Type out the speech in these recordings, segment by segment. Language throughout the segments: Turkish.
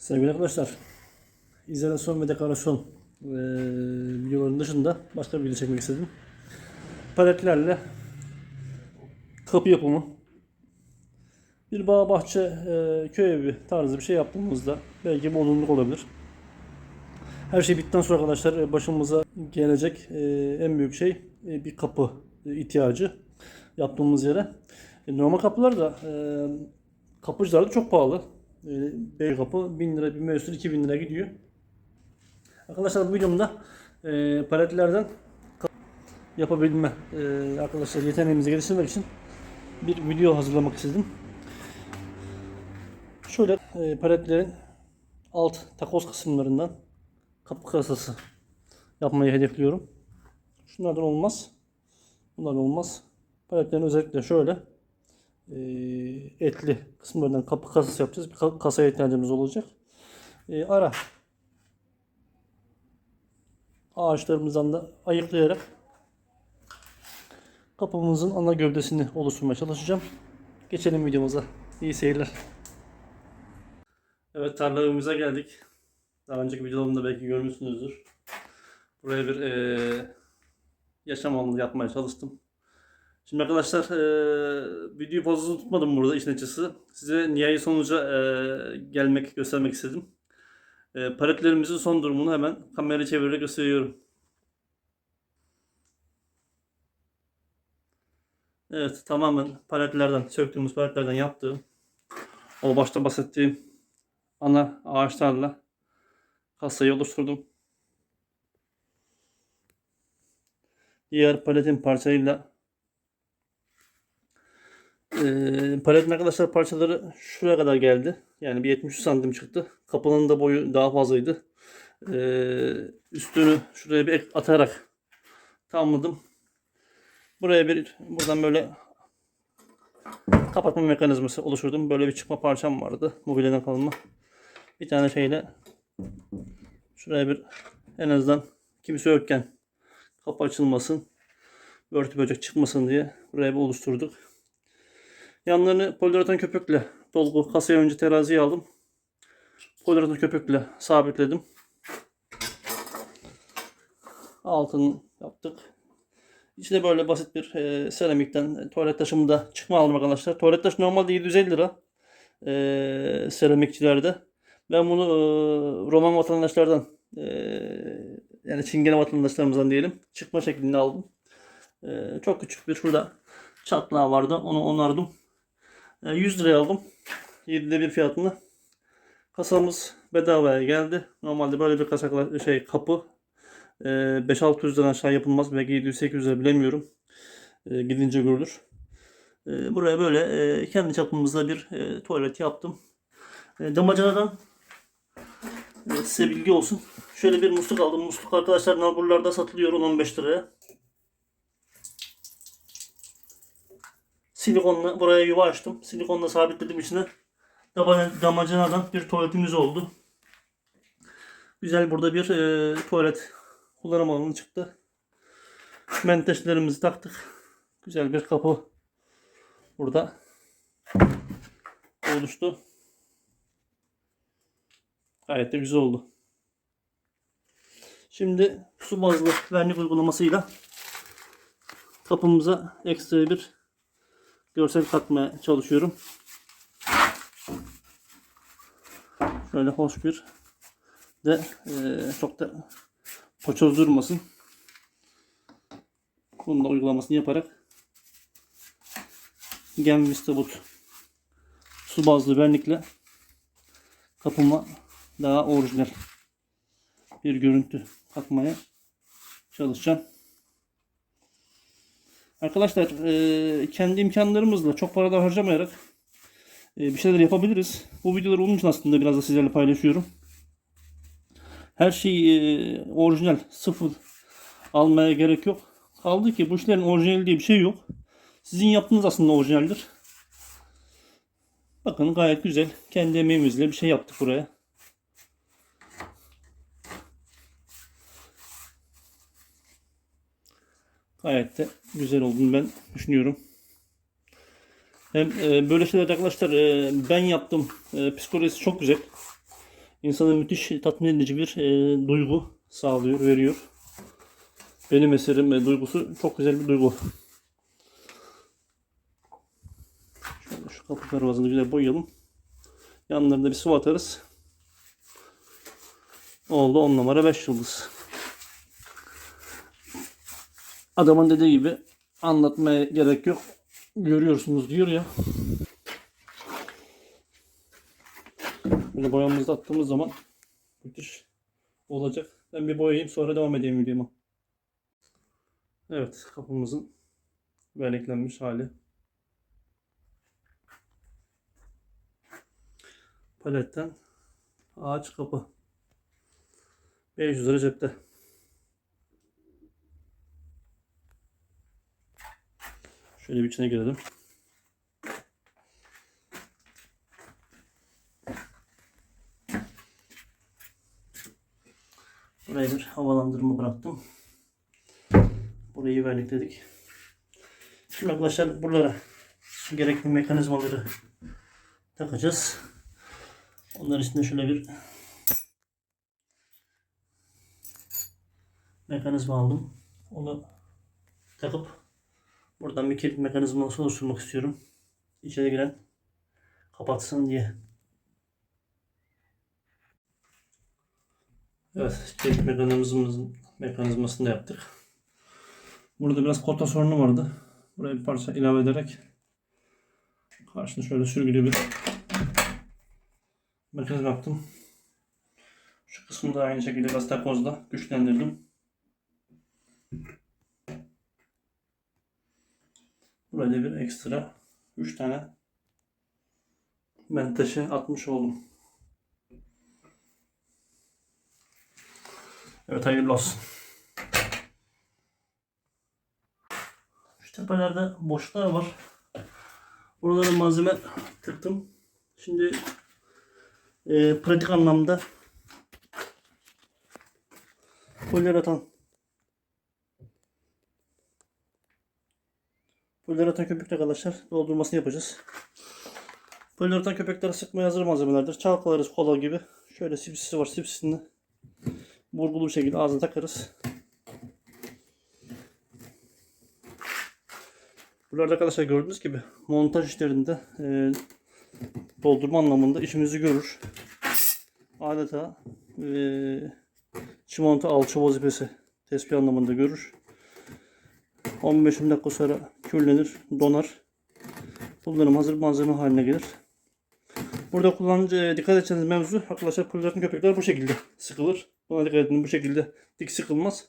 Sevgili arkadaşlar, izolasyon ve dekorasyon eee videoların dışında başka bir video çekmek istedim. Paletlerle kapı yapımı, bir bağ bahçe, köy evi tarzı bir şey yaptığımızda belki bodrumluk olabilir. Her şey bittikten sonra arkadaşlar e, başımıza gelecek en büyük şey e, bir kapı e, ihtiyacı yaptığımız yere. E, Normal kapılar da kapıcılar da çok pahalı. E, Bey kapı 1000 lira, 1500 2000 lira gidiyor. Arkadaşlar bu videomda e, paletlerden yapabilme e, arkadaşlar yeteneğimizi geliştirmek için bir video hazırlamak istedim. Şöyle e, paletlerin alt takoz kısımlarından kapı kasası yapmayı hedefliyorum. Şunlardan olmaz. Bunlar olmaz. Paletlerin özellikle şöyle e, etli kısımlarından kapı kasası yapacağız. Bir ka- kasaya ihtiyacımız olacak. E, ara ağaçlarımızdan da ayıklayarak kapımızın ana gövdesini oluşturmaya çalışacağım. Geçelim videomuza. İyi seyirler. Evet tarlamıza geldik. Daha önceki videolarımda belki görmüşsünüzdür. Buraya bir e, yaşam alanı yapmaya çalıştım. Şimdi arkadaşlar eee videoyu fazla uzun tutmadım burada işin açısı. Size nihai sonuca eee, gelmek, göstermek istedim. Eee paletlerimizin son durumunu hemen kamerayı çevirerek gösteriyorum. Evet tamamen paletlerden, söktüğümüz paletlerden yaptığım o başta bahsettiğim ana ağaçlarla kasayı oluşturdum. Diğer paletin parçayla ee, paletin arkadaşlar parçaları şuraya kadar geldi. Yani bir 73 santim çıktı. Kapının da boyu daha fazlaydı. Ee, üstünü şuraya bir atarak tamamladım. Buraya bir buradan böyle kapatma mekanizması oluşturdum. Böyle bir çıkma parçam vardı. Mobilyadan kalma. Bir tane şeyle şuraya bir en azından kimse yokken kapı açılmasın. Örtü böcek çıkmasın diye buraya bir oluşturduk. Yanlarını poliuretan köpükle dolgu kasaya önce teraziye aldım. Poliuretan köpükle sabitledim. Altını yaptık. İçine böyle basit bir e, seramikten tuvalet taşımı da çıkma aldım arkadaşlar. Tuvalet taşı normalde 750 lira e, seramikçilerde. Ben bunu e, Roman vatandaşlardan e, yani Çingene vatandaşlarımızdan diyelim çıkma şeklinde aldım. E, çok küçük bir şurada çatlağı vardı. Onu onardım. E, 100 liraya aldım. 7'de bir fiyatını. Kasamız bedavaya geldi. Normalde böyle bir kasa şey kapı e, 5-600 liradan aşağı yapılmaz. Belki 700-800 lira bilemiyorum. E, gidince görülür. E, buraya böyle e, kendi çapımızda bir e, tuvalet yaptım. E, damacanadan e, size bilgi olsun. Şöyle bir musluk aldım. Musluk arkadaşlar nalburlarda satılıyor 15 liraya. Silikonla buraya yuva açtım. Silikonla sabitledim içine. Dama- Damacanadan bir tuvaletimiz oldu. Güzel burada bir e, tuvalet kullanım alanı çıktı. Menteşelerimizi taktık. Güzel bir kapı burada oluştu. Gayet de güzel oldu. Şimdi su bazlı vernik uygulamasıyla kapımıza ekstra bir görsel katmaya çalışıyorum. Şöyle hoş bir de eee, çok da poçoz durmasın. Bunun da uygulamasını yaparak Gem su bazlı vernikle kapıma daha orijinal bir görüntü katmaya çalışacağım. Arkadaşlar e, kendi imkanlarımızla çok para da harcamayarak e, bir şeyler yapabiliriz. Bu videoları onun için aslında biraz da sizlerle paylaşıyorum. Her şey orijinal, sıfır almaya gerek yok. Kaldı ki bu işlerin orijinali diye bir şey yok. Sizin yaptığınız aslında orijinaldir. Bakın gayet güzel. Kendi emeğimizle bir şey yaptık buraya. Gayet de güzel olduğunu ben düşünüyorum. Hem e, böyle şeyler arkadaşlar e, ben yaptım. E, psikolojisi çok güzel. insana müthiş tatmin edici bir e, duygu sağlıyor, veriyor. Benim eserim ve duygusu çok güzel bir duygu. Şöyle şu kapı pervazını güzel boyayalım. Yanlarında bir sıvı atarız. Oldu 10 numara 5 yıldız. Adamın dediği gibi anlatmaya gerek yok. Görüyorsunuz diyor ya. Böyle boyamızı attığımız zaman müthiş olacak. Ben bir boyayayım sonra devam edeyim videoma. Evet kapımızın verniklenmiş hali. Paletten ağaç kapı. 500 lira cepte. Şöyle bir içine girelim. Buraya bir havalandırma bıraktım. Burayı vernikledik. Şimdi arkadaşlar buralara gerekli mekanizmaları takacağız. Onların içinde şöyle bir mekanizma aldım. Onu takıp buradan bir kilit mekanizması oluşturmak istiyorum. İçeri giren kapatsın diye. Evet, kilit mekanizmamızın mekanizmasını da yaptık. Burada biraz kota sorunu vardı. Buraya bir parça ilave ederek karşına şöyle sürgülü bir mekanizma yaptım. Şu kısmı da aynı şekilde biraz takozla güçlendirdim. Burada bir ekstra 3 tane menteşe atmış oldum. Evet hayırlı olsun. Şu tepelerde boşluklar var. Buralara malzeme tıktım. Şimdi e, pratik anlamda poliuretan poliuretan köpükle arkadaşlar doldurmasını yapacağız. Poliuretan köpükleri sıkmaya hazır malzemelerdir. Çalkalarız kola gibi. Şöyle sipsisi var. Sipsisini vurgulu bir şekilde ağzına takarız. Buralarda arkadaşlar gördüğünüz gibi montaj işlerinde e, doldurma anlamında işimizi görür. Adeta e, çimento alçı vazifesi tespih anlamında görür. 15-20 dakika sonra kürlenir, donar. Kullanım hazır malzeme haline gelir. Burada kullanıcı e, dikkat edeceğiniz mevzu arkadaşlar poliuretan köpekler bu şekilde sıkılır. Buna dikkat edin bu şekilde dik sıkılmaz.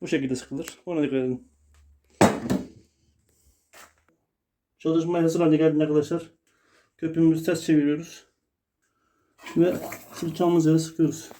Bu şekilde sıkılır. Buna dikkat edin. Çalışmaya hazır hale geldi arkadaşlar. Köpüğümüzü ters çeviriyoruz. Ve sıkacağımız yere sıkıyoruz.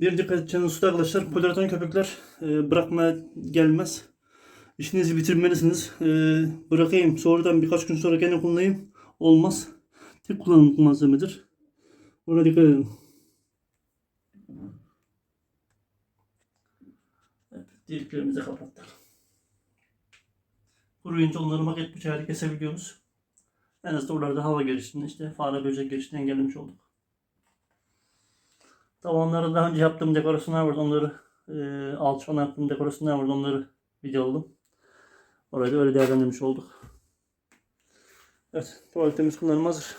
Bir dikkat edeceğiniz husus arkadaşlar poliuretan köpükler e, bırakmaya gelmez. İşinizi bitirmelisiniz. E, bırakayım sonradan birkaç gün sonra gene kullanayım. Olmaz. Tek kullanımlık malzemedir. Buna dikkat edin. Evet, deliklerimizi kapattık. Kuruyunca onları maket bıçağıyla kesebiliyoruz. En azından oralarda hava girişini işte fare böcek girişini engellemiş olduk. Tavanlara daha önce yaptığım dekorasyonlar vardı. Onları e, alçıpan yaptığım dekorasyonlar vardı. Onları videoladım. Orayı da öyle değerlendirmiş olduk. Evet tuvaletimiz kullanıma hazır.